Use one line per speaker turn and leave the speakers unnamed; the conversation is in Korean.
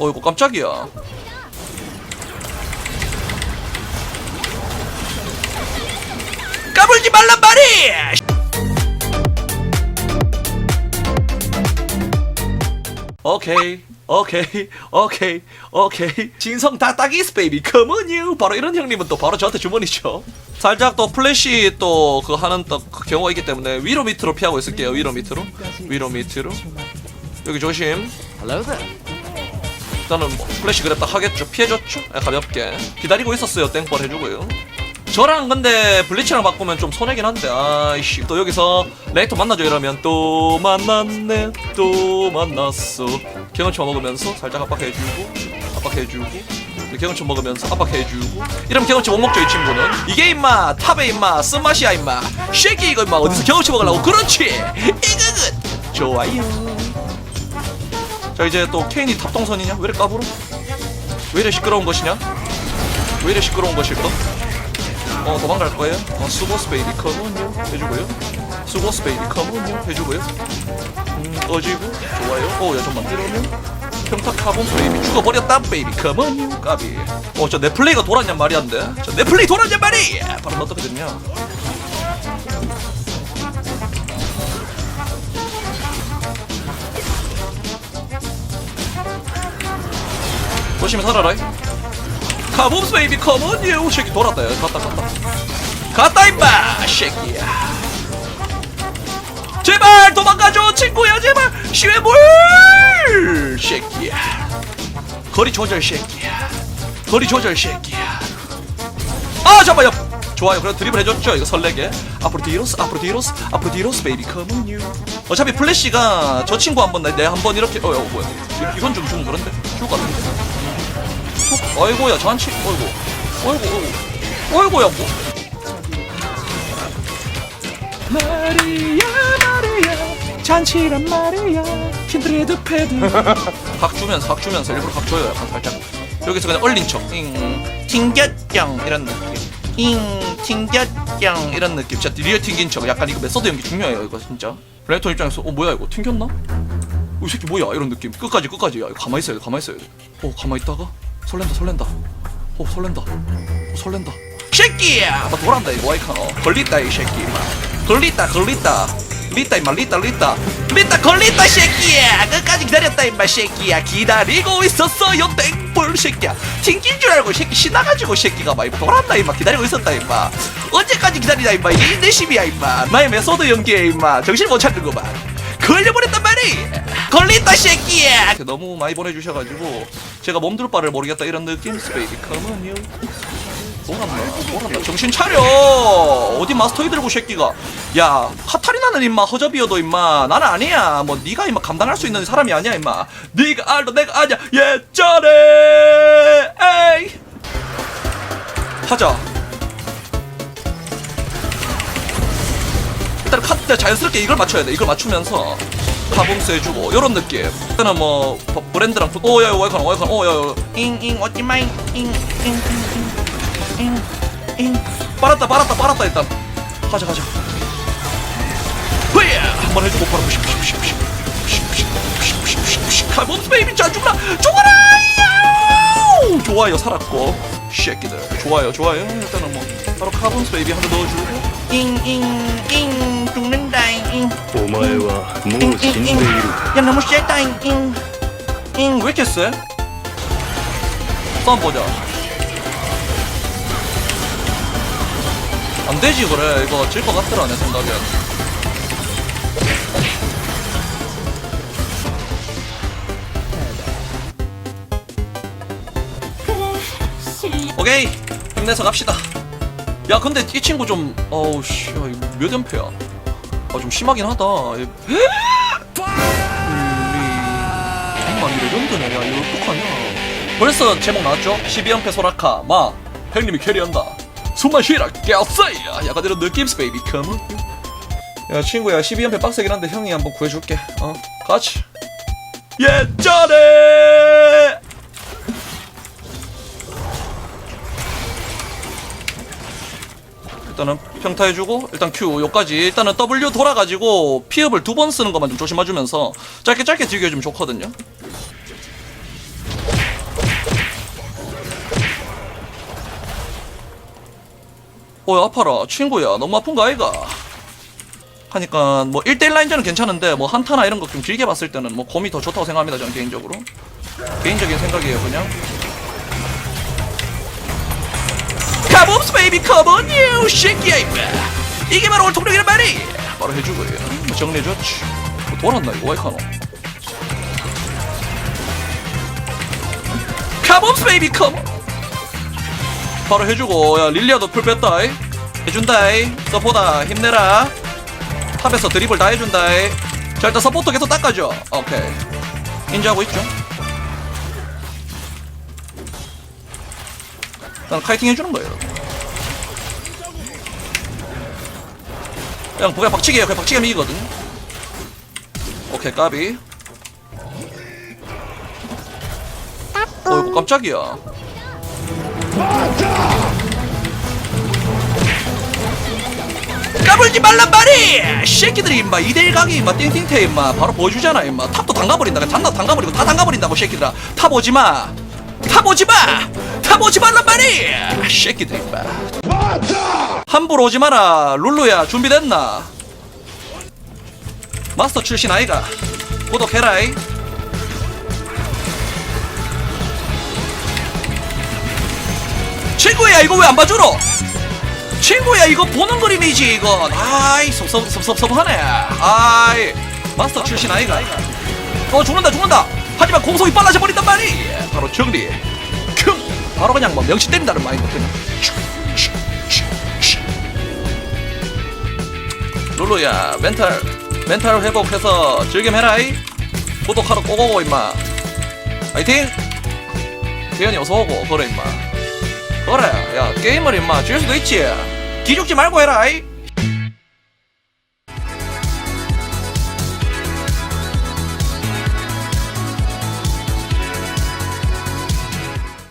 어이구 깜짝이야. 까불지 말란 말이! 오케이 오케이 오케이 오케이. 진성 다 딱이스 베이비. 컴온유 바로 이런 형님은 또 바로 저한테 주머니죠. 살짝 또 플래시 또 그 하는 또 그 경우가 있기 때문에 위로 밑으로 피하고 있을게요. 위로 밑으로. 위로 밑으로. 여기 조심 일단은 뭐 플래시 그랬다 하겠죠. 피해줬죠. 예, 가볍게. 기다리고 있었어요. 땡벌 해주고요. 저랑 근데 블리치랑 바꾸면 좀 손해긴 한데 아이씨. 또 여기서 레이터 만나죠 이러면. 또 만났네. 또 만났어. 경험치 먹으면서 살짝 압박해주고 압박해주고 경험치 먹으면서 압박해주고. 이러면 경험치 못 먹죠 이 친구는. 이게 임마 탑에 임마 쓴맛이야 임마. 쉐기 이거 임마. 어디서 경험치 먹으려고. 그렇지. 이거는 좋아요 자 이제 또 케인이 탑동선이냐? 왜 이래 까불어? 왜 이래 시끄러운 것이냐? 왜 이래 시끄러운 것일까 어 도망갈 거예요? 어 수고스 베이비 컴온요 해주고요. 수고스 베이비 컴온요 해주고요. 음 어지고 좋아요. 어야 잠만. 이러면 평타 카본 베이비. 죽어버렸다 베이비. 컴온요 까비. 어저 내 플레이가 돌았냔 말이 안돼 저내 플레이 돌았냔 말이! 바로 어떻게 됐냐 조심히 살아라. 카본스 베이비 컴온요 새끼 돌았다. 야 갔다 갔다. 갔다 임마 새끼야. 제발 도망가줘 친구야 제발. 시외물 새끼야. 거리 조절 새끼야. 거리 조절 새끼야. 아 잠깐만요. 좋아요. 그래 드리블 해줬죠? 이거 설레게. 앞으로 뒤로스 앞으로 뒤로스 앞으로 뒤로스 베이비 컴온 유 어차피 플래시가 저 친구 한번 내 한번 이렇게 어, 어 뭐야. 이- 이건 좀 좀 그런데? 죽을 것 같은데. 툭, 어이구야 잔치. 어이구. 어이구 어이구. 어이구야 뭐. 마리아 마리아 잔치란 말이야. 킨드레드 패드 각 주면서 각 주면서 일부러 각 줘요. 약간 살짝. 여기서 그냥 얼린 척잉 튕겼짱 이런 느낌. 잉 튕겼짱 이런 느낌. 진짜 리얼 튕긴 척. 약간 이거 메소드 연기 중요해요 이거 진짜. 블레이톤 입장에서 어 뭐야 이거 튕겼나? 어, 이 새끼 뭐야? 이런 느낌. 끝까지 끝까지. 야 가만히 있어야 돼 가만히 있어야 돼어 가만히 있다가 설렌다 설렌다. 어 설렌다. 어 설렌다. 새끼야! 막 돌아온다 이 와이카노 걸린다 이 새끼. 걸린다 걸린다. 리따 임마 리따 리따 리따 걸린다 새끼야. 끝까지 기다렸다 임마 새끼야. 기다리고 있었어요 땡볼 새끼야. 튕긴 줄 알고 새끼 신나가지고 새끼가 막 돌았다 임마. 기다리고 있었다 임마. 언제까지 기다리다 임마. 이 내심이야 임마. 나의 메소드 연기에 임마. 정신 못 차리는구만 걸려버렸단 말이 걸린다 새끼야! 너무 많이 보내주셔가지고 제가 몸둘 바를 모르겠다 이런 느낌? 스페이디 컴온요 뭐란다 뭐란다 정신 차려! 어디 마스터이 들고 새끼가? 야 카타리나는 임마 허접이어도 임마. 나는 아니야. 뭐 네가 임마 감당할 수 있는 사람이 아니야 임마. 네가 알도 내가 아냐 예전에 에이! 하자. 일단 카트 자연스럽게 이걸 맞춰야 돼. 이걸 맞추면서 카봉스 해주고 요런 느낌. 일단은 뭐 버- 브랜드랑 부- 오야 와이칸 와이칸 오야 잉잉 어찌 마잉 잉잉잉잉잉 빨았다 빨았다 빨았다 일단. 가자 가자. 후야! 한번 해주고 바로 부시 부시 부시 부시. 부시 부시 부시 부시 부시 카봉스 베이비 잘 죽나. 죽어라 야우! 좋아요 살았고. 새끼들. 좋아요 좋아요. 일단은 뭐 바로 카본스 베이비 하나 넣어주고. 잉잉잉 죽는다잉
お前はもう死んでいる
야 너무 쎄다잉 잉잉 왜 이렇게 쎄? 싸움 보자 안 되지 그래 이거 질 것 같더라 내 생각엔 오케이 힘내서 갑시다 야 근데 이 친구 좀 어우 씨몇 연패야 아 좀 심하긴 하다. 얘- 정말 연드네. 야 이거 어떡하냐. 벌써 제목 나왔죠? 12연패 소라카 마. 형님이 캐리한다. 숨만 쉬라 깨었어요 약간 이런 느낌 스 베이비 컴온. 야 친구야 12연패 빡세긴 한데 형이 한번 구해줄게. 어 같이. 예전에 일단은 평타해주고 일단 Q 요까지. 일단은 W 돌아가지고 피업을 두 번 쓰는 것만 좀 조심해주면서 짧게 짧게 즐겨주면 좋거든요. 어 아파라. 친구야 너무 아픈거 아이가? 하니까 뭐 1대1 라인전은 괜찮은데 뭐 한타나 이런 거 좀 길게 봤을 때는 뭐 곰이 더 좋다고 생각합니다 저는 개인적으로. 개인적인 생각이에요 그냥. 카본스 베이비 커버 뉴 새끼야 임마 이게 바로 올통력이란 말이. 바로 해주고요. 뭐 정리해줬지. 뭐 돌았나 이거 와이카노? 카본스 베이비 커버 바로 해주고 야 릴리아도 풀 뺐다 이. 해준다 이. 서포다 힘내라. 탑에서 드리블 다 해준다 이. 자 일단 서포터 계속 닦아줘. 오케이. 인지하고 있죠 일단 카이팅 해주는 거예요. 그냥 그냥 박치기예요. 그냥 박치기 하면 이기거든 오케이 까비. 어이구 깜짝이야. 까불지 말란 말이! 새끼들이 임마. 2대1 각이 임마. 띵띵태 임마. 바로 보여주잖아 임마. 탑도 담가버린다. 잔나 담가버리고 다 담가버린다고 새끼들아. 탑 오지마 탑 오지마! 탑 오지 말란 말이! 새끼들 임마. 함부로 오지 마라. 룰루야 준비됐나? 마스터 출신 아이가. 구독해라이. 친구야 이거 왜 안 봐주러? 친구야 이거 보는 그림이지 이건. 아이 섭섭 섭섭섭하네. 아이 마스터 출신 아이가. 어 죽는다 죽는다 하지만 공속이 빨라져 버린단 말이. 바로 정리. 큉 바로 그냥 뭐 명치 때린다는 마인드 그냥. 룰루야 멘탈 멘탈 회복해서 즐김해라이. 구독하러 꼬고고 임마. 화이팅! 대현이 어서 오고 그래 임마. 그래 야 게임을 임마 질 수도 있지. 기죽지 말고 해라 이